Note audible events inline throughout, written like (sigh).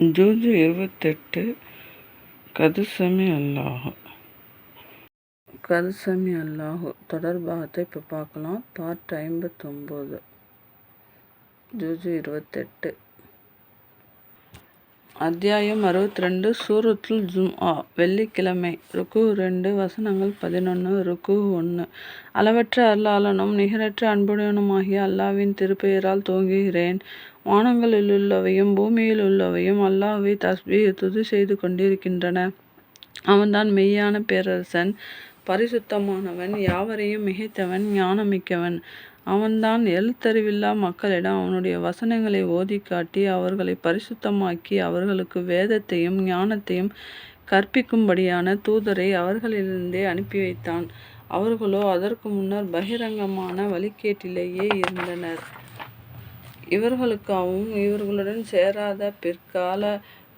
ஜூஜு இருபத்தெட்டு கதுசமி அல்லாஹு. கதுசமி அல்லாஹு தொடர்பாகத்தை இப்போ பார்க்கலாம். பார்ட் ஐம்பத்தொம்போது. ஜூஜு இருபத்தெட்டு. அத்தியாயம் அறுபத்தி ரெண்டு சூரத்துல் ஜும்ஆ வெள்ளிக்கிழமை. ருக்கு ரெண்டு வசனங்கள் பதினொன்று ருக்கு ஒன்று அளவற்ற அல்லாளனும் நிகரற்ற அன்புடனுமாகிய அல்லாவின் திருப்பெயரால் துவங்குகிறேன். வானங்களில் உள்ளவையும் பூமியில் உள்ளவையும் அல்லாவை தஸ்பீ துதி செய்து கொண்டிருக்கின்றன. அவன்தான் மெய்யான பேரரசன் பரிசுத்தமானவன் யாவரையும் மிகைத்தவன் ஞானமிக்கவன். அவன்தான் எழுத்தறிவில்லா மக்களிடம் அவனுடைய வசனங்களை ஓதி காட்டி அவர்களை பரிசுத்தமாக்கி அவர்களுக்கு வேதத்தையும் ஞானத்தையும் கற்பிக்கும்படியான தூதரை அவர்களிலிருந்தே அனுப்பி வைத்தான். அவர்களோ அதற்கு முன்னர் பகிரங்கமான வழிகேட்டிலேயே இருந்தனர். இவர்களுக்காகவும் இவர்களுடன் சேராத பிற்கால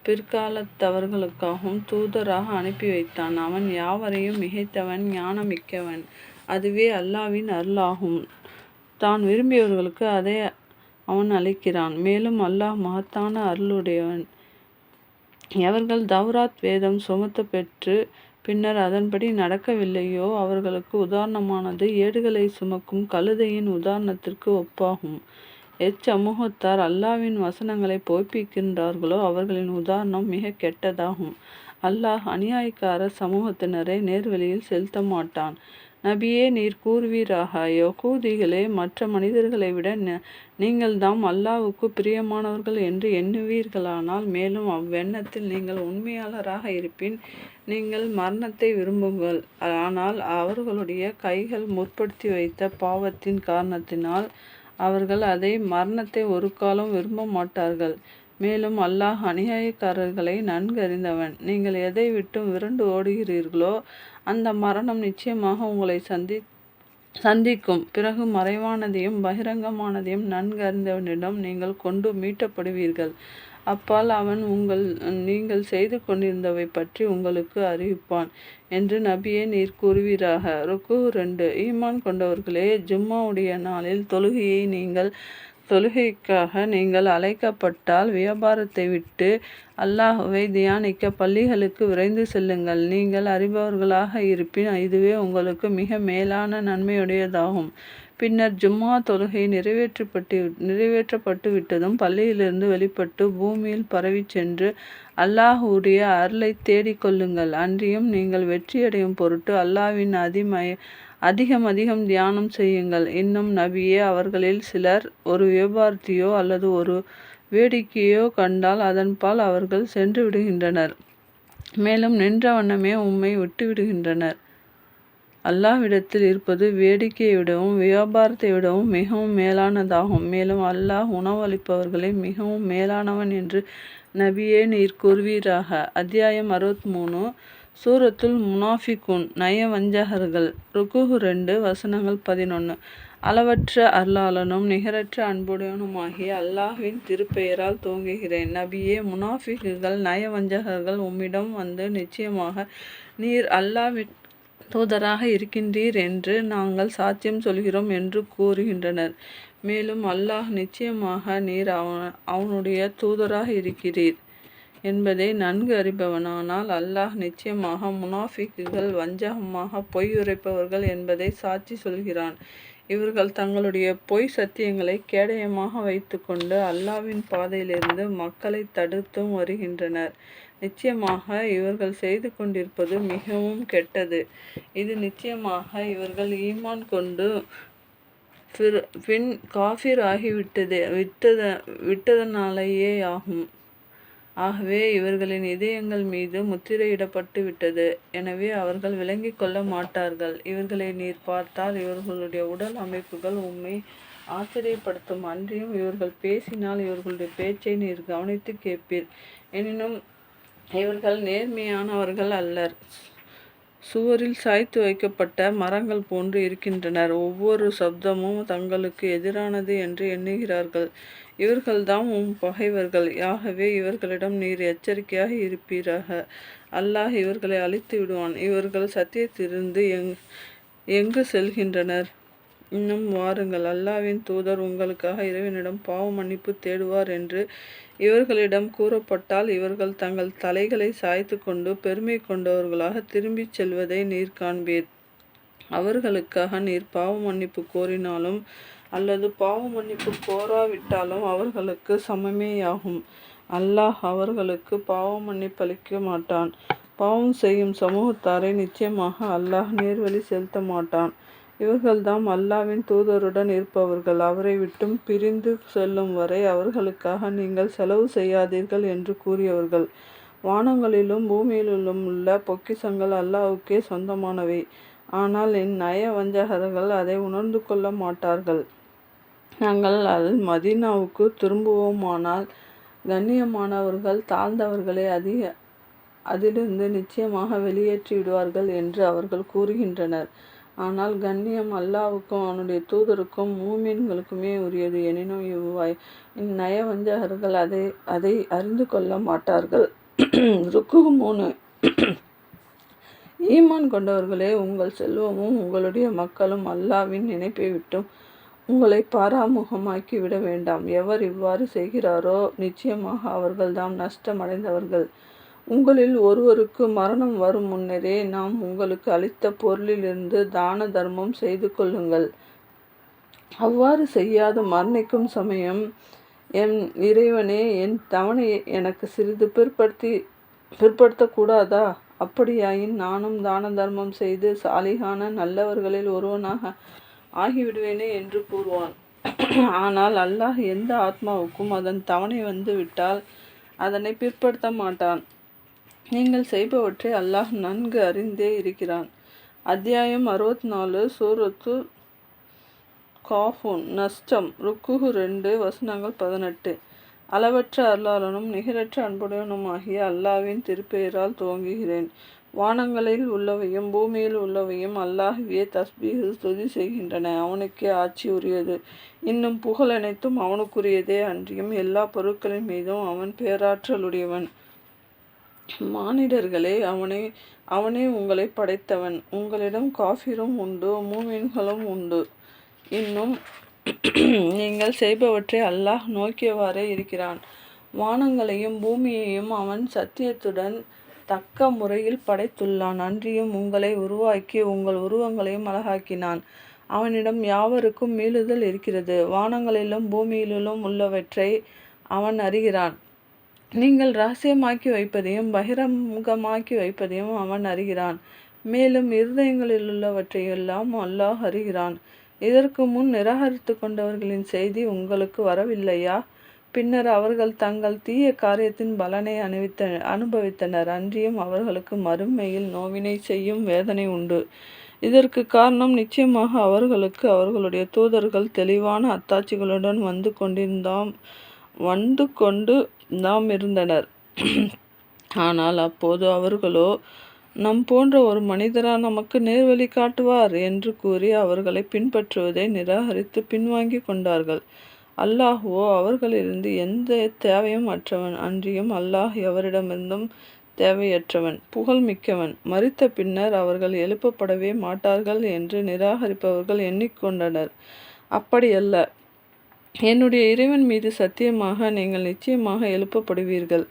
பிற்காலத்தவர்களுக்காகவும் தூதராக அனுப்பி வைத்தான். அவன் யாவரையும் மிகைத்தவன் ஞானமிக்கவன். அதுவே அல்லாவின் அருளாகும். தான் விரும்பியவர்களுக்கு அதை அவன் அளிக்கிறான். மேலும் அல்லாஹ் மகத்தான அருளுடையவன். எவர்கள் தௌராத் வேதம் சுமத்த பெற்று பின்னர் அதன்படி நடக்கவில்லையோ அவர்களுக்கு உதாரணமானது ஏடுகளை சுமக்கும் கழுதையின் உதாரணத்திற்கு ஒப்பாகும். எச்சமூகத்தார் அல்லாவின் வசனங்களை பொய்ப்பிக்கின்றார்களோ அவர்களின் உதாரணம் மிக கெட்டதாகும். அல்லாஹ் அநியாயக்கார சமூகத்தினரை நேர்வழியில் செலுத்த மாட்டான். நபியே நீர் கூறுவீராக யகூதிகளே மற்ற மனிதர்களை விட நீங்கள்தாம் அல்லாவுக்கு பிரியமானவர்கள் என்று எண்ணுவீர்களானால் மேலும் அவ்வெண்ணத்தில் நீங்கள் உண்மையாளராக இருப்பின் நீங்கள் மரணத்தை விரும்புங்கள். ஆனால் அவர்களுடைய கைகள் முற்படுத்தி வைத்த பாவத்தின் காரணத்தினால் அவர்கள் அதை மரணத்தை ஒரு காலம் விரும்ப மாட்டார்கள். மேலும் அல்லாஹ் அநியாயக்காரர்களை நன்கு அறிந்தவன் நீங்கள் எதை விட்டும் விரண்டு ஓடுகிறீர்களோ அந்த மரணம் நிச்சயமாக உங்களை சந்தி சந்திக்கும். பிறகு மறைவானதையும் பகிரங்கமானதையும் நன்கு அறிந்தவனிடம் நீங்கள் கொண்டு மீட்டப்படுவீர்கள். அப்பால் அவன் உங்கள் நீங்கள் செய்து கொண்டிருந்தவை பற்றி உங்களுக்கு அறிவிப்பான் என்று நபியே நீர் கூறுவீராக. ருக்கு ரெண்டு. ஈமான் கொண்டவர்களே ஜும்மாவுடைய நாளில் தொழுகையை நீங்கள் தொழுகைக்காக நீங்கள் அழைக்கப்பட்டால் வியாபாரத்தை விட்டு அல்லாஹுவை தியானிக்க பள்ளிகளுக்கு விரைந்து செல்லுங்கள். நீங்கள் அறிபவர்களாக இருப்பின் இதுவே உங்களுக்கு மிக மேலான நன்மையுடையதாகும். பின்னர் ஜும்மா தொழுகை நிறைவேற்றப்பட்டு நிறைவேற்றப்பட்டு விட்டதும் பள்ளியிலிருந்து வெளிப்பட்டு பூமியில் பரவி சென்று அல்லாஹுடைய அருளை தேடிக்கொள்ளுங்கள் அன்றியும் நீங்கள் வெற்றியடையும் பொருட்டு அல்லாவின் அதிமய அதிகம் அதிகம் தியானம் செய்யுங்கள். இன்னும் நபியே அவர்களில் சிலர் ஒரு வியாபாரத்தையோ அல்லது ஒரு வேடிக்கையோ கண்டால் அதன்பால் அவர்கள் சென்று விடுகின்றனர். மேலும் நின்ற வண்ணமே உம்மை விட்டுவிடுகின்றனர் அல்லாஹ்விடத்தில் இருப்பது வேடிக்கையை விடவும் வியாபாரத்தை விடவும் மிகவும் மேலானதாகும். மேலும் அல்லாஹ் உணவளிப்பவர்களை மிகவும் மேலானவன் என்று நபியே நீர் கூறுவீராக. அத்தியாயம் அறுபத்தி மூணு. சூரத்துல் முனாஃபிகுன் நயவஞ்சகர்கள். ருக்குஹு ரெண்டு வசனங்கள் பதினொன்று அளவற்ற அருளாளனும் நிகரற்ற அன்புடனுமாகிய அல்லாஹ்வின் திருப்பெயரால் தோங்குகிறேன். நபியே முனாஃபிகுகள் நயவஞ்சகர்கள் உம்மிடம் வந்து நிச்சயமாக நீர் அல்லாவின் தூதராக இருக்கின்றீர் என்று நாங்கள் சாத்தியம் சொல்கிறோம் என்று கூறுகின்றனர். மேலும் அல்லாஹ் நிச்சயமாக நீர் அவன் அவனுடைய தூதராக இருக்கிறீர். என்பதை நன்கு அறிபவனானால் அல்லாஹ் நிச்சயமாக முனாஃபிக்குகள் வஞ்சகமாக பொய் உரைப்பவர்கள் என்பதை சாட்சி சொல்கிறான். இவர்கள் தங்களுடைய பொய் சத்தியங்களை கேடயமாக வைத்துக்கொண்டு அல்லாவின் பாதையிலிருந்து மக்களை தடுத்தும் வருகின்றனர். நிச்சயமாக இவர்கள் செய்து கொண்டிருப்பது மிகவும் கெட்டது. இது நிச்சயமாக இவர்கள் ஈமான் கொண்டு பின் காஃபிர் ஆகிவிட்டது விட்டத விட்டதனாலேயே ஆகும். ஆகவே இவர்களின் இதயங்கள் மீது முத்திரையிடப்பட்டு விட்டது. எனவே அவர்கள் விளங்கிக் கொள்ள மாட்டார்கள். இவர்களை நீர் பார்த்தால் இவர்களுடைய உடல் அமைப்புகள் உண்மை ஆச்சரியப்படுத்தும். அன்றியும் இவர்கள் பேசினால் இவர்களுடைய பேச்சை நீர் கவனித்து கேட்பீர். எனினும் இவர்கள் நேர்மையானவர்கள் அல்லர். சுவரில் சாய்த்து வைக்கப்பட்ட மரங்கள் போன்று இருக்கின்றனர். ஒவ்வொரு சப்தமும் தங்களுக்கு எதிரானது என்று எண்ணுகிறார்கள். இவர்கள்தான் உம் பகைவர்கள். ஆகவே இவர்களிடம் நீர் எச்சரிக்கையாக இருப்பீராக. அல்லாஹ் இவர்களை அழித்து விடுவான். இவர்கள் சத்தியத்திலிருந்து எங் எங்கு செல்கின்றனர்? இன்னும் வாருங்கள். அல்லாவின் தூதர் உங்களுக்காக இறைவனிடம் பாவ மன்னிப்பு தேடுவார் என்று இவர்களிடம் கூறப்பட்டால் இவர்கள் தங்கள் தலைகளை சாய்த்து கொண்டு பெருமை கொண்டவர்களாக திரும்பிச் செல்வதை நீர் காண்பீர். அவர்களுக்காக நீர் பாவ மன்னிப்பு கோரினாலும் அல்லது பாவ மன்னிப்பு கோராவிட்டாலும் அவர்களுக்கு சமமேயாகும். அல்லாஹ் அவர்களுக்கு பாவ மன்னிப்பளிக்க மாட்டான். பாவம் செய்யும் சமூகத்தாரை நிச்சயமாக அல்லாஹ் நேர்வழி செலுத்த மாட்டான். இவர்கள்தாம் அல்லாவின் தூதருடன் இருப்பவர்கள். அவரை விட்டும் பிரிந்து செல்லும் வரை அவர்களுக்காக நீங்கள் செலவு செய்யாதீர்கள் என்று கூறியவர்கள். வானங்களிலும் பூமியிலும் உள்ள பொக்கிசங்கள் அல்லாவுக்கே சொந்தமானவை. ஆனால் என் நய வஞ்சகர்கள் அதை உணர்ந்து கொள்ள மாட்டார்கள். நாங்கள் அல் மதீனாவுக்கு திரும்புவோமானால் கண்ணியமானவர்கள் தாழ்ந்தவர்களை அதிக அதிலிருந்து நிச்சயமாக வெளியேற்றி விடுவார்கள் என்று அவர்கள் கூறுகின்றனர். ஆனால் கண்ணியம் அல்லாவுக்கும் அவனுடைய தூதருக்கும் மூமீன்களுக்குமே உரியது. எனினும் இவ்வாய் இந்நயவஞ்சகர்கள் அதை அதை அறிந்து கொள்ள மாட்டார்கள். ருக்கு மூணு. ஈமான் கொண்டவர்களே உங்கள் செல்வமும் உங்களுடைய மக்களும் அல்லாவின் நினைப்பை விட்டும் உங்களை பாராமுகமாக்கி விட வேண்டாம். எவர் இவ்வாறு செய்கிறாரோ நிச்சயமாக அவர்கள்தாம் நஷ்டமடைந்தவர்கள். உங்களில் ஒருவருக்கு மரணம் வரும் முன்னரே நாம் உங்களுக்கு அளித்த பொருளிலிருந்து தான தர்மம் செய்து கொள்ளுங்கள். அவ்வாறு செய்யாது மரணிக்கும் சமயம் என் இறைவனே என் தவணையை எனக்கு சிறிது பிற்படுத்தி பிற்படுத்தக்கூடாதா? அப்படியாயின் நானும் தான தர்மம் செய்து சாலிகான நல்லவர்களில் ஒருவனாக ஆகிவிடுவேனே என்று கூறுவான். ஆனால் அல்லாஹ் எந்த ஆத்மாவுக்கும் அதன் தவணை வந்து விட்டால் அதனை பிற்படுத்த மாட்டான். நீங்கள் செய்பவற்றை அல்லாஹ் நன்கு அறிந்தே இருக்கிறான். அத்தியாயம் அறுபத்தி நாலு சூரத்து காஃபூன் நஷ்டம் ருக்குஹு ரெண்டு வசனங்கள் பதினெட்டு. அளவற்ற அருளாளனும் நிகரற்ற அன்புடையனுமாகிய அல்லாவின் திருப்பெயரால் துவங்குகிறேன். வானங்களில் உள்ளவையும் பூமியில் உள்ளவையும் அல்லாஹுவே தஸ்பீகு துதி செய்கின்றன. அவனுக்கே ஆட்சி உரியது. இன்னும் புகழ் அனைத்தும் அவனுக்குரியதே அன்றியும் எல்லா பொருட்களின் மீதும் அவன் பேராற்றலுடையவன். மானிடர்களே அவனை அவனே உங்களை படைத்தவன். உங்களிடம் காஃபிரும் உண்டு மூமின்களும் உண்டு. இன்னும் நீங்கள் செய்பவற்றை அல்லாஹ் நோக்கியவாறே இருக்கிறான். வானங்களையும் பூமியையும் அவன் சத்தியத்துடன் தக்க முறையில் படைத்துள்ளான். அன்றியும் உங்களை உருவாக்கி உங்கள் உருவங்களையும் அழகாக்கினான். அவனிடம் யாவருக்கும் மீளுதல் இருக்கிறது. வானங்களிலும் பூமியிலும் உள்ளவற்றை அவன் அறிகிறான். நீங்கள் ரகசியமாக்கி வைப்பதையும் பகிரமுகமாக்கி வைப்பதையும் அவன் அறிகிறான். மேலும் இருதயங்களில் உள்ளவற்றையெல்லாம் அல்லாஹ் அறிகிறான். இதற்கு முன் நிராகரித்து கொண்டவர்களின் செய்தி உங்களுக்கு வரவில்லையா? பின்னர் அவர்கள் தங்கள் தீய காரியத்தின் பலனை அணிவித்த அனுபவித்தனர். அன்றியும் அவர்களுக்கு மறுமையில் நோவினை செய்யும் வேதனை உண்டு. இதற்கு காரணம் நிச்சயமாக அவர்களுக்கு அவர்களுடைய தூதர்கள் தெளிவான அத்தாட்சிகளுடன் வந்து கொண்டிருந்தாம் வந்து கொண்டு நாம் இருந்தனர். ஆனால் அப்போது அவர்களோ நம் போன்ற ஒரு மனிதரா நமக்கு நேர்வழி காட்டுவார் என்று கூறி அவர்களை பின்பற்றுவதை நிராகரித்து பின்வாங்கி கொண்டார்கள். அல்லாஹுவோ அவர்களிலிருந்து எந்த தேவையும் அற்றவன் அன்றியும் அல்லாஹ் எவரிடமிருந்தும் தேவையற்றவன் புகழ் மிக்கவன் மறித்த பின்னர் அவர்கள் எழுப்பப்படவே மாட்டார்கள் என்று நிராகரிப்பவர்கள் எண்ணிக்கொண்டனர். அப்படியல்ல. என்னுடைய இறைவன் மீது சத்தியமாக நீங்கள் நிச்சயமாக எழுப்பப்படுவீர்கள்.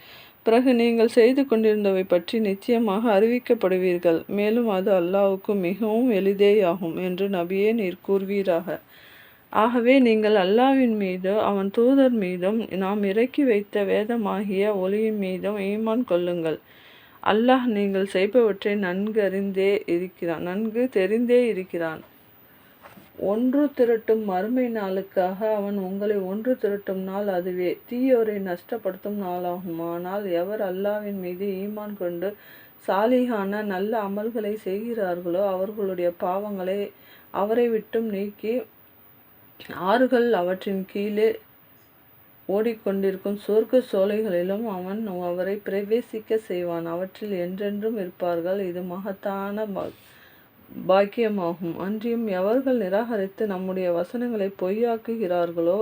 பிறகு நீங்கள் செய்து கொண்டிருந்தவை பற்றி நிச்சயமாக அறிவிக்கப்படுவீர்கள். மேலும் அது அல்லாவுக்கு மிகவும் எளிதேயாகும் என்று நபியே நீர் கூறுவீராக. ஆகவே நீங்கள் அல்லாவின் மீதும் அவன் தூதர் மீதும் நாம் இறக்கி வைத்த வேதமாகிய ஒளியின் மீதும் ஈமான் கொள்ளுங்கள். அல்லாஹ் நீங்கள் செய்பவற்றை நன்கு அறிந்தே இருக்கிறான் நன்கு தெரிந்தே இருக்கிறான். ஒன்று திரட்டும் மறுமை நாளுக்காக அவன் உங்களை ஒன்று திரட்டும் நாள் அதுவே. தீயோரை நஷ்டப்படுத்தும் நாளாகும். ஆனால் எவர் அல்லாவின் மீது ஈமான் கொண்டு சாலிகான நல்ல அமல்களை செய்கிறார்களோ அவர்களுடைய பாவங்களை அவரை விட்டும் நீக்கி ஆறுகள் அவற்றின் கீழே ஓடிக்கொண்டிருக்கும் சொர்க்க சோலைகளிலும் அவன் அவரை பிரவேசிக்க செய்வான். அவற்றில் என்றென்றும் இருப்பார்கள். இது மகத்தான பாக்கியமாகும். அன்றியும் எவர்கள் நிராகரித்து நம்முடைய வசனங்களை பொய்யாக்குகிறார்களோ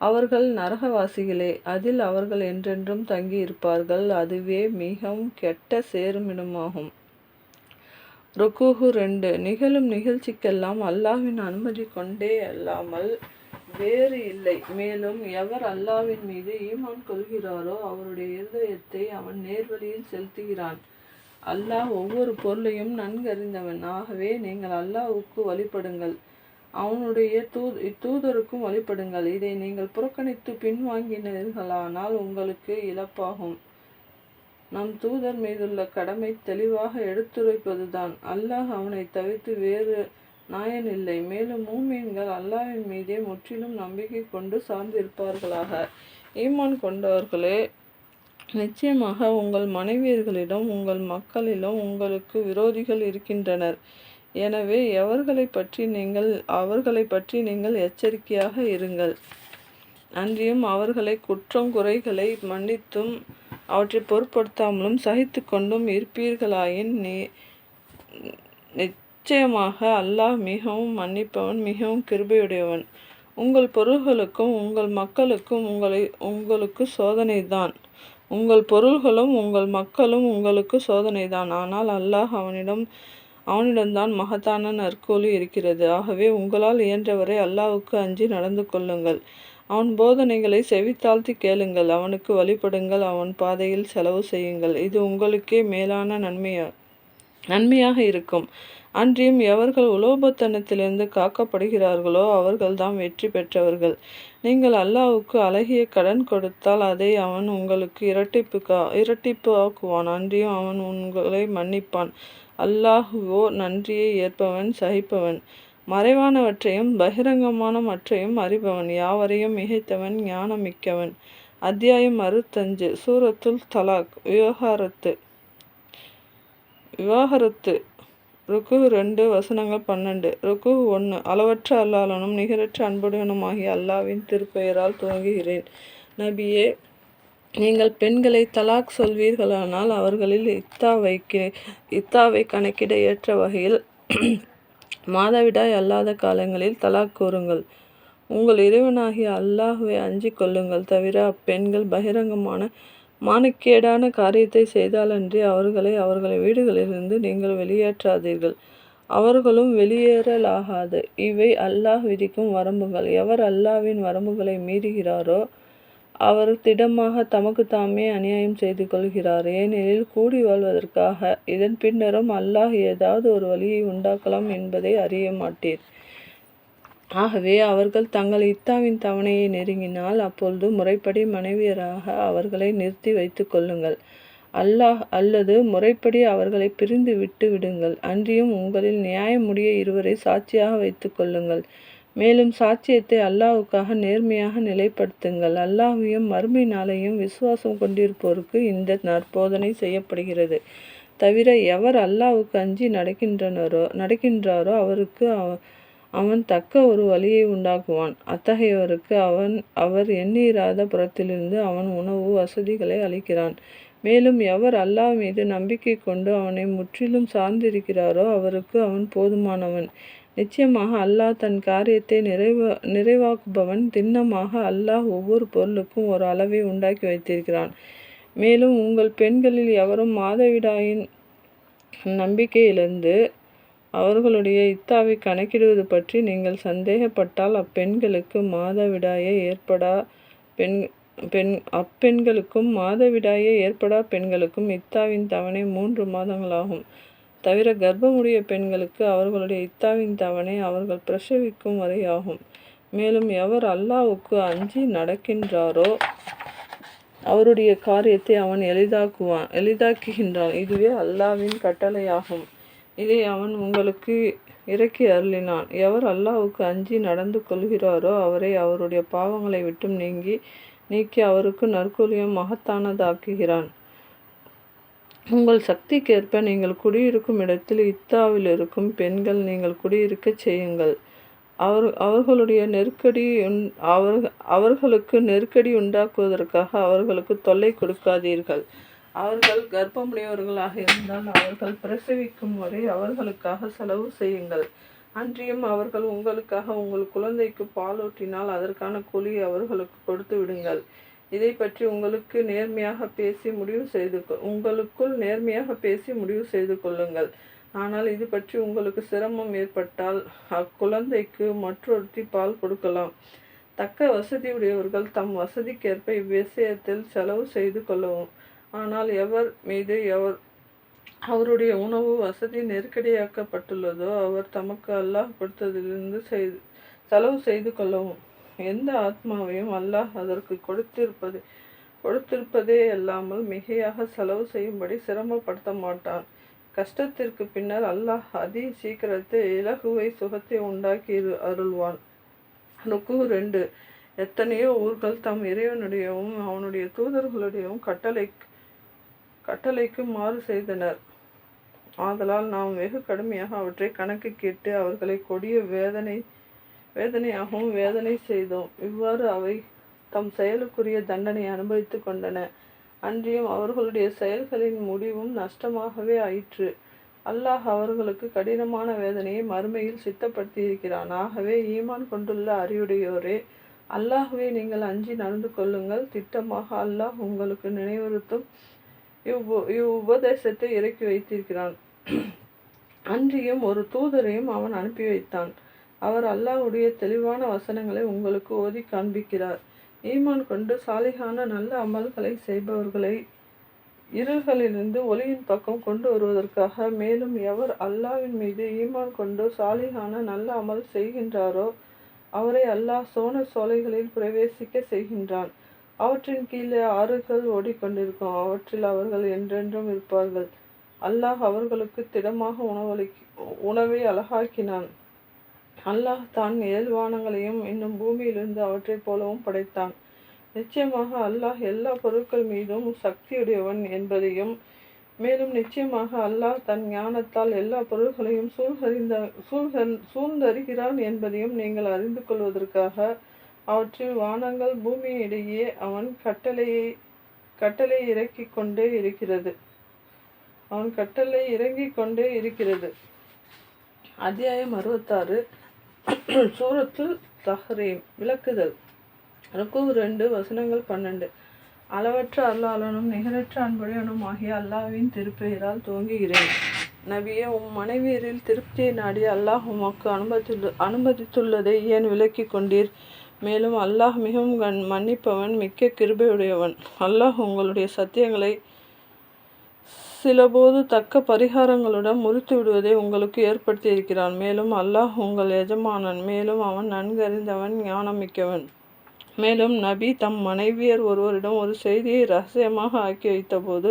அவர்கள் நரகவாசிகளே அதில் அவர்கள் என்றென்றும் தங்கியிருப்பார்கள். அதுவே மிகவும் கெட்ட சேருமிடமாகும். ருக்குஹு ரெண்டு. நிகழும் நிகழ்ச்சிக்கெல்லாம் அல்லாஹ்வின் அனுமதி கொண்டே அல்லாமல் வேறு இல்லை. மேலும் எவர் அல்லாஹ்வின் மீது ஈமான் கொள்கிறாரோ அவருடைய இருதயத்தை அவன் நேர்வழியில் செலுத்துகிறான். அல்லாஹ் ஒவ்வொரு பொருளையும் நன்கறிந்தவன். ஆகவே நீங்கள் அல்லாஹ்வுக்கு வழிபடுங்கள். அவனுடைய தூ இத்தூதருக்கும் வழிபடுங்கள். இதை நீங்கள் புறக்கணித்து பின்வாங்கினீர்களானால் உங்களுக்கு இழப்பாகும். நம் தூதர் மீதுள்ள கடமை தெளிவாக எடுத்துரைப்பதுதான். அல்லாஹ் அவனை தவிர்த்து வேறு நாயன் இல்லை மேலும் மூமீன்கள் அல்லாஹின் மீதே முற்றிலும் நம்பிக்கை கொண்டு சார்ந்திருப்பார்களாக. ஈமான் கொண்டவர்களே நிச்சயமாக உங்கள் மனைவியர்களிடம் உங்கள் மக்களிலும் உங்களுக்கு விரோதிகள் இருக்கின்றனர். எனவே எவர்களை பற்றி நீங்கள் அவர்களை பற்றி நீங்கள் எச்சரிக்கையாக இருங்கள். அன்றியும் அவர்களை குற்றம் குறைகளை மன்னித்தும் அவற்றை பொருட்படுத்தாமலும் சகித்து கொண்டும் இருப்பீர்களாயின் நீ நிச்சயமாக அல்லாஹ் மிகவும் மன்னிப்பவன் மிகவும் கிருபையுடையவன். உங்கள் பொருள்களுக்கும் உங்கள் மக்களுக்கும் உங்களை உங்களுக்கு சோதனை தான் உங்கள் பொருள்களும் உங்கள் மக்களும் உங்களுக்கு சோதனை தான் ஆனால் அல்லாஹ் அவனிடம் அவனிடம்தான் மகத்தான நற்கூலி இருக்கிறது. ஆகவே உங்களால் இயன்றவரை அல்லாவுக்கு அஞ்சி நடந்து கொள்ளுங்கள். அவன் போதனைகளை செவித்தாழ்த்தி கேளுங்கள். அவனுக்கு வழிபடுங்கள். அவன் பாதையில் செலவு செய்யுங்கள். இது உங்களுக்கே மேலான நன்மையா நன்மையாக இருக்கும். அன்றியும் எவர்கள் உலோபத்தனத்திலிருந்து காக்கப்படுகிறார்களோ அவர்கள்தான் வெற்றி பெற்றவர்கள். நீங்கள் அல்லாவுக்கு அழகிய கடன் கொடுத்தால் அதை அவன் உங்களுக்கு இரட்டிப்பு கா இரட்டிப்பு ஆக்குவான் அன்றியும் அவன் உங்களை மன்னிப்பான். அல்லாஹுவோ நன்றியை ஏற்பவன் சகிப்பவன். மறைவானவற்றையும் பகிரங்கமான மற்றையும் அறிபவன் யாவரையும் மிகைத்தவன் ஞானமிக்கவன். அத்தியாயம் அறுபத்தஞ்சு சூரத்துல் தலாக் விவகாரத்து. விவாகரத்து. ருக்கு ரெண்டு வசனங்கள் பன்னெண்டு. ருக்கு ஒன்று அளவற்ற அல்லாளனும் நிகரற்ற அன்புடனும் ஆகிய அல்லாவின் திருப்பெயரால் துவங்குகிறேன். நபியே நீங்கள் பெண்களை தலாக் சொல்வீர்களானால் அவர்களில் இத்தாவைக்கு இத்தாவை கணக்கிட ஏற்ற வகையில் மாதவிடாய் அல்லாத காலங்களில் தலாக் கூறுங்கள். உங்கள் இறைவனாகிய அல்லாஹுவை அஞ்சி கொள்ளுங்கள். தவிர அப்பெண்கள் பகிரங்கமான மானக்கேடான காரியத்தை செய்தாலன்றி அவர்களை அவர்களை வீடுகளிலிருந்து நீங்கள் வெளியேற்றாதீர்கள். அவர்களும் வெளியேறலாகாது. இவை அல்லாஹ் விதிக்கும் வரம்புகள். எவர் அல்லாவின் வரம்புகளை மீறுகிறாரோ அவர் திடமாக தமக்கு தாமே அநியாயம் செய்து கொள்கிறார். ஏனெனில் கூடி வாழ்வதற்காக இதன் பின்னரும் அல்லாஹ் ஏதாவது ஒரு வழியை உண்டாக்கலாம் என்பதை அறிய மாட்டீர். ஆகவே அவர்கள் தங்கள் இத்தாவின் தவணையை நெருங்கினால் அப்பொழுது முறைப்படி மனைவியராக அவர்களை நிறுத்தி வைத்து கொள்ளுங்கள். அல்லாஹ் அல்லது முறைப்படி அவர்களை பிரிந்து விட்டு விடுங்கள். அன்றியும் உங்களில் நியாயமுடைய இருவரை சாட்சியாக வைத்து கொள்ளுங்கள். மேலும் சாட்சியத்தை அல்லாவுக்காக நேர்மையாக நிலைப்படுத்துங்கள். அல்லாஹையும் மறுமை நாளையும் விசுவாசம் கொண்டிருப்போருக்கு இந்த நற்போதனை செய்யப்படுகிறது. தவிர எவர் அல்லாவுக்கு அஞ்சி நடக்கின்றனரோ நடக்கின்றாரோ அவருக்கு அவன் தக்க ஒரு வழியை உண்டாக்குவான். அத்தகையவருக்கு அவன் அவர் எண்ணிராத புறத்திலிருந்து அவன் உணவு வசதிகளை அளிக்கிறான். மேலும் எவர் அல்லாஹ் மீது நம்பிக்கை கொண்டு அவனை முற்றிலும் சார்ந்திருக்கிறாரோ அவருக்கு அவன் போதுமானவன். நிச்சயமாக அல்லாஹ் தன் காரியத்தை நிறைவா நிறைவாக்குபவன். திண்ணமாக அல்லாஹ் ஒவ்வொரு பொருளுக்கும் ஒரு அளவை உண்டாக்கி வைத்திருக்கிறான். மேலும் உங்கள் பெண்களில் எவரும் மாதவிடாயின் நம்பிக்கையிலிருந்து அவர்களுடைய இத்தாவை கணக்கிடுவது பற்றி நீங்கள் சந்தேகப்பட்டால் அப்பெண்களுக்கு மாதவிடாயை ஏற்படா பெண் பெண் அப்பெண்களுக்கும் மாதவிடாயை ஏற்படா பெண்களுக்கும் இத்தாவின் தவணை மூன்று மாதங்களாகும். தவிர கர்ப்பமுடைய பெண்களுக்கு அவர்களுடைய இத்தாவின் தவணை அவர்கள் பிரசவிக்கும் வரை ஆகும் மேலும் எவர் அல்லாவுக்கு அஞ்சி நடக்கின்றாரோ அவருடைய காரியத்தை அவன் எளிதாக்குவான் எளிதாக்குகின்றான். இதுவே அல்லாவின் கட்டளையாகும். இதை அவன் உங்களுக்கு இறக்கி அருளினான். எவர் அல்லாவுக்கு அஞ்சி நடந்து கொள்கிறாரோ அவரை அவருடைய பாவங்களை விட்டும் நீங்கி நீக்கி அவருக்கு நற்கூலியம் மகத்தானதாக்குகிறான். உங்கள் சக்திக்கேற்ப நீங்கள் குடியிருக்கும் இடத்தில் இத்தாவில் இருக்கும் பெண்கள் நீங்கள் குடியிருக்கச் செய்யுங்கள். அவர் அவர்களுடைய நெருக்கடி அவர் அவர்களுக்கு நெருக்கடி உண்டாக்குவதற்காக அவர்களுக்கு தொல்லை கொடுக்காதீர்கள். அவர்கள் கர்ப்பமுடையவர்களாக இருந்தால் அவர்கள் பிரசவிக்கும் வரை அவர்களுக்காக செலவு செய்யுங்கள். அன்றியும் அவர்கள் உங்களுக்காக உங்கள் குழந்தைக்கு பாலூட்டினால் அதற்கான கூலி அவர்களுக்கு கொடுத்து விடுங்கள். இதை பற்றி உங்களுக்கு நேர்மையாக பேசி முடிவு செய்து உங்களுக்குள் நேர்மையாக பேசி முடிவு செய்து கொள்ளுங்கள். ஆனால் இது பற்றி உங்களுக்கு சிரமம் ஏற்பட்டால் அக்குழந்தைக்கு மற்றொருத்தி பால் கொடுக்கலாம். தக்க வசதியுடையவர்கள் தம் வசதிக்கேற்ப இவ்விஷயத்தில் செலவு செய்து கொள்ளவும். ஆனால் எவர் மீது எவர் அவருடைய உணவு வசதி நெருக்கடியாக்கப்பட்டுள்ளதோ அவர் தமக்கு அல்லாஹ் கொடுத்ததிலிருந்து செய்து செலவு செய்து கொள்ளவும். எந்த ஆத்மாவையும் அல்லாஹ் அதற்கு கொடுத்திருப்பது கொடுத்திருப்பதே அல்லாமல் மிகையாக செலவு செய்யும்படி சிரமப்படுத்த மாட்டான். கஷ்டத்திற்கு பின்னர் அல்லாஹ் அதி சீக்கிரத்தை இலகுவை சுகத்தை உண்டாக்கி அருள்வான். ருக்கு ரெண்டு. எத்தனையோ ஊர்கள் தம் இறைவனுடையவும் அவனுடைய தூதர்களுடையவும் கட்டளை கட்டளைக்கு மாறு செய்தனர். ஆதலால் நாம் வெகு கடுமையாக அவற்றை கணக்கு கேட்டு அவர்களை கொடிய வேதனை வேதனையாகவும் வேதனை செய்தோம். இவ்வாறு அவை தம் செயலுக்குரிய தண்டனை அனுபவித்து கொண்டன. அன்றியும் அவர்களுடைய செயல்களின் முடிவும் நஷ்டமாகவே ஆயிற்று. அல்லாஹ் அவர்களுக்கு கடினமான வேதனையை மறுமையில் சித்தப்படுத்தியிருக்கிறான். ஆகவே ஈமான் கொண்டுள்ள அறிவுடையோரே அல்லாஹுவே நீங்கள் அஞ்சி நடந்து கொள்ளுங்கள். திட்டமாக அல்லாஹ் உங்களுக்கு நினைவுறுத்தும். இவ் இவ் உபதேசத்தை இறக்கி வைத்திருக்கிறான். அன்றியும் ஒரு தூதரையும் அவன் அனுப்பி வைத்தான். அவர் அல்லாஹ்வுடைய தெளிவான வசனங்களை உங்களுக்கு ஓதி காண்பிக்கிறார். ஈமான் கொண்டு சாலிகான நல்ல அமல்களை செய்பவர்களை இருள்களிலிருந்து ஒளியின் பக்கம் கொண்டு வருவதற்காக மேலும் எவர் அல்லாவின் மீது ஈமான் கொண்டு சாலிகான நல்ல அமல் செய்கின்றாரோ அவரை அல்லாஹ் சோன சோலைகளில் பிரவேசிக்க செய்கின்றான். அவற்றின் கீழே ஆறுகள் ஓடிக்கொண்டிருக்கும். அவற்றில் அவர்கள் என்றென்றும் இருப்பார்கள். அல்லாஹ் அவர்களுக்கு திடமாக உணவளி உணவை அழகாக்கினான். அல்லாஹ் தான் இயல்வானங்களையும் இன்னும் பூமியிலிருந்து அவற்றைப் போலவும் படைத்தான். நிச்சயமாக அல்லாஹ் எல்லா பொருட்கள் மீதும் சக்தியுடையவன் என்பதையும் மேலும் நிச்சயமாக அல்லாஹ் தன் ஞானத்தால் எல்லா பொருள்களையும் சூழ்கறிந்த சூழ்கன் சூழ்ந்தறிகிறான் என்பதையும் நீங்கள் அறிந்து கொள்வதற்காக அவற்றில் வானங்கள் பூமியிடையே அவன் கட்டளையை கட்டளை இறக்கி கொண்டே இருக்கிறது. அவன் கட்டளை இறங்கிக் கொண்டே இருக்கிறது. அத்தியாயம் அறுபத்தாறு. (coughs) சூரத்துல் தஹ்ரீம் விளக்குதல். ருக்கு ரெண்டு வசனங்கள் பன்னெண்டு. அளவற்ற அல்லாளனும் நிகரற்ற அன்புடையனும் ஆகிய அல்லாவின் திருப்பெயரால் துவங்குகிறேன். நபியே உம் மனைவியரில் திருப்தியை நாடி அல்லாஹ் உமக்கு அனுமதித்துள்ள அனுமதித்துள்ளதை ஏன் விலக்கி கொண்டீர்? மேலும் அல்லாஹ் மிகவும் கண் மன்னிப்பவன் மிக்க கிருபையுடையவன். அல்லாஹ் உங்களுடைய சத்தியங்களை சிலபோது தக்க பரிகாரங்களுடன் முறித்து விடுவதை உங்களுக்கு ஏற்படுத்தி இருக்கிறான் மேலும் அல்லாஹ் உங்கள் எஜமானன் மேலும் அவன் நன்கறிந்தவன் ஞானமிக்கவன். மேலும் நபி தம் மனைவியர் ஒருவரிடம் ஒரு செய்தியை ரகசியமாக ஆக்கி வைத்தபோது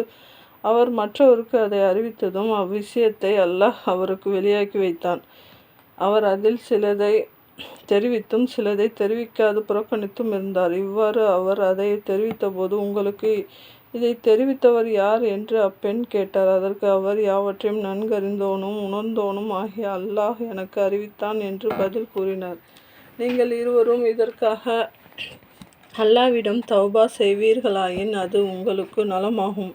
அவர் மற்றவருக்கு அதை அறிவித்ததும் அவ்விஷயத்தை அல்லாஹ் அவருக்கு வெளியாக்கி வைத்தான். அவர் அதில் சிலதை தெரிவித்தும் சிலதை தெரிவிக்காது புறக்கணித்தும் இருந்தார். இவ்வாறு அவர் அதை தெரிவித்தபோது உங்களுக்கு இதை தெரிவித்தவர் யார் என்று அப்பெண் கேட்டார். அதற்கு அவர் யாவற்றையும் நன்கறிந்தோனும் உணர்ந்தோனும் ஆகிய அல்லாஹ் எனக்கு அறிவித்தான் என்று பதில் கூறினார். நீங்கள் இருவரும் இதற்காக அல்லாவிடம் தௌபா செய்வீர்களாயின் அது உங்களுக்கு நலமாகும்.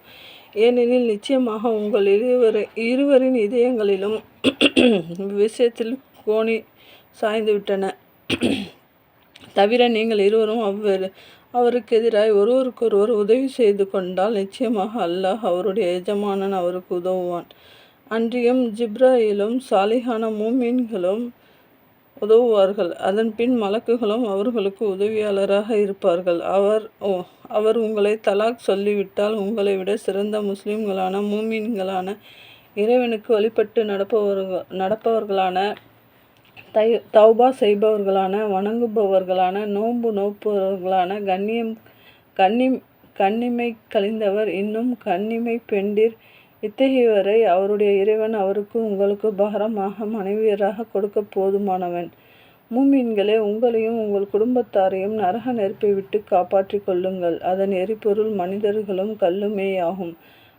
ஏனெனில் நிச்சயமாக உங்கள் இருவரை இருவரின் இதயங்களிலும் விஷயத்தில் கோணி சாய்ந்துவிட்டன தவிர நீங்கள் இருவரும் அவ்வேறு அவருக்கு எதிராய் ஒருவருக்கொருவர் உதவி செய்து கொண்டால் நிச்சயமாக அல்லாஹ் அவருடைய எஜமானன் அவருக்கு உதவுவான். அன்றியும் ஜிப்ராயிலும் சாலிஹான மூமீன்களும் உதவுவார்கள். அதன் பின் மலக்குகளும் அவர்களுக்கு உதவியாளராக இருப்பார்கள். அவர் அவர் உங்களை தலாக் சொல்லிவிட்டால் உங்களை விட சிறந்த முஸ்லிம்களான மூமீன்களான இறைவனுக்கு வழிபட்டு நடப்பவர்கள் நடப்பவர்களான தை தௌபா செய்பவர்களான வணங்குபவர்களான நோன்பு நோப்பவர்களான கண்ணியம் கண்ணி கண்ணிமை கழிந்தவர் இன்னும் கண்ணிமை பெண்டிர் இத்தகையவரை அவருடைய இறைவன் அவருக்கு உங்களுக்கு பகரமாக மனைவியராக கொடுக்க போதுமானவன். மூமீன்களே உங்களையும் உங்கள் குடும்பத்தாரையும் நரக நெருப்பை விட்டு காப்பாற்றிக் கொள்ளுங்கள். அதன் எரிபொருள் மனிதர்களும் கல்லுமேயாகும்.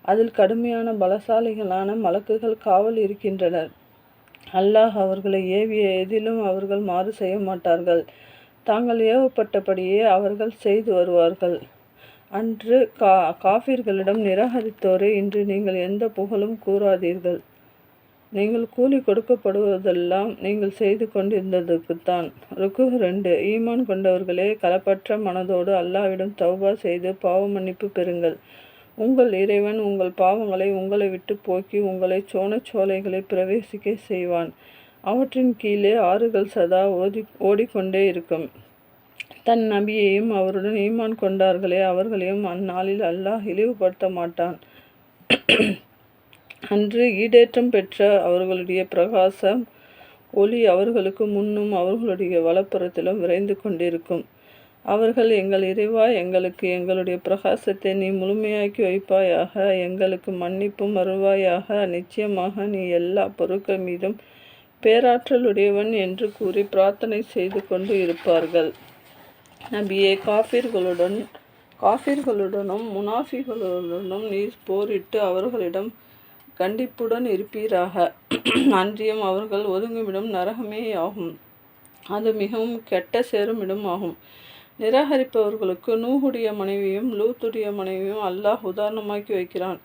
அதில் கடுமையான பலசாலிகளான மலக்குகள் காவல் இருக்கின்றனர். அல்லாஹ் அவர்களை ஏவிய எதிலும் அவர்கள் மாறு செய்ய மாட்டார்கள். தாங்கள் ஏவப்பட்டபடியே அவர்கள் செய்து வருவார்கள். அன்று கா காஃபிர்களிடம் நிராகரித்தோரே இன்று நீங்கள் எந்த புகழும் கூறாதீர்கள். நீங்கள் கூலி கொடுக்கப்படுவதெல்லாம் நீங்கள் செய்து கொண்டிருந்ததுக்குத்தான். ருக்கு ரெண்டு ஈமான் கொண்டவர்களே களப்பற்ற மனதோடு அல்லாவிடம் தௌபா செய்து பாவ மன்னிப்பு பெறுங்கள். உங்கள் இறைவன் உங்கள் பாவங்களை உங்களை விட்டு போக்கி உங்களை சோலைகளை பிரவேசிக்க செய்வான். அவற்றின் கீழே ஆறுகள் சதா ஓதி ஓடிக்கொண்டே இருக்கும். தன் நபியையும் அவருடன் ஈமான் கொண்டார்களே அவர்களையும் அந்நாளில் அல்லாஹ் இழிவுபடுத்த மாட்டான். அன்று ஈடேற்றம் பெற்ற அவர்களுடைய பிரகாசம் ஒளி அவர்களுக்கு முன்னும் அவர்களுடைய வலப்புறத்திலும் விரைந்து கொண்டிருக்கும். அவர்கள் எங்கள் இறைவா எங்களுக்கு எங்களுடைய பிரகாசத்தை நீ முழுமையாக்கி வைப்பாயாக எங்களுக்கு மன்னிப்பும் வருவாயாக நிச்சயமாக நீ எல்லா பொருட்கள் மீதும் பேராற்றலுடையவன் என்று கூறி பிரார்த்தனை செய்து கொண்டு இருப்பார்கள். நபியே காஃபிர்களுடன் காஃபிர்களுடனும் முனாஃபிகளுடனும் நீ போரிட்டு அவர்களிடம் கண்டிப்புடன் இருப்பீராக. அன்றியும் அவர்கள் ஒதுங்குமிடம் நரகமே ஆகும். அது மிகவும் கெட்ட சேருமிடம் ஆகும் நிராகரிப்பவர்களுக்கு நூஹுடைய மனைவியும் லூத்துடைய மனைவியும் அல்லாஹ் உதாரணமாக்கி வைக்கிறான்.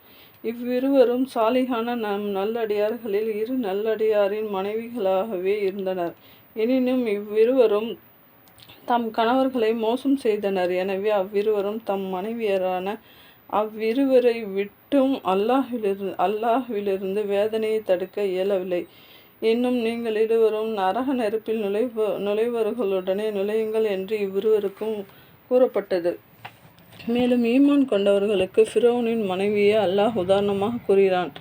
இவ்விருவரும் சாலிகான நம் நல்லடியார்களில் இரு நல்லடியாரின் மனைவிகளாகவே இருந்தனர். எனினும் இவ்விருவரும் தம் கணவர்களை மோசம் செய்தனர். எனவே அவ்விருவரும் தம் மனைவியரான அவ்விருவரை விட்டும் அல்லாஹிலிருந்து அல்லாஹிலிருந்து வேதனையை தடுக்க இயலவில்லை. இன்னும் நீங்கள் இருவரும் நரக நெருப்பில் நுழைவு நுழைவர்களுடனே நுழையுங்கள் என்று இவ்விருவருக்கும் கூறப்பட்டது. மேலும் ஈமான் கொண்டவர்களுக்கு ஃபிரோனின் மனைவியை அல்லாஹ் உதாரணமாக கூறுகிறான்.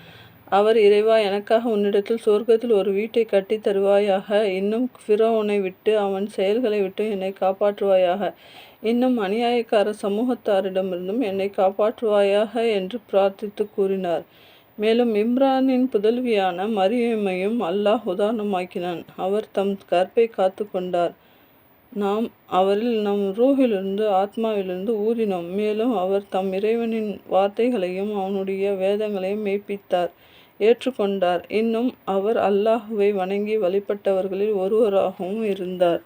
அவர் இறைவா எனக்காக உன்னிடத்தில் சொர்க்கத்தில் ஒரு வீட்டை கட்டி தருவாயாக. இன்னும் ஃபிரோனை விட்டு அவன் செயல்களை விட்டு என்னை காப்பாற்றுவாயாக. இன்னும் அநியாயக்கார சமூகத்தாரிடமிருந்தும் என்னை காப்பாற்றுவாயாக என்று பிரார்த்தித்து கூறினார். மேலும் இம்ரானின் புதல்வியான மரியமையும் அல்லாஹ் உதாரணமாக்கினான். அவர் தம் கற்பை காத்து கொண்டார். நாம் அவரில் நம் ரூஹிலிருந்து ஆத்மாவிலிருந்து ஊதினோம் மேலும் அவர் தம் இறைவனின் வார்த்தைகளையும் அவனுடைய வேதங்களையும் மெய்ப்பித்தார் ஏற்றுக்கொண்டார். இன்னும் அவர் அல்லாஹுவை வணங்கி வழிபட்டவர்களில் ஒருவராகவும் இருந்தார்.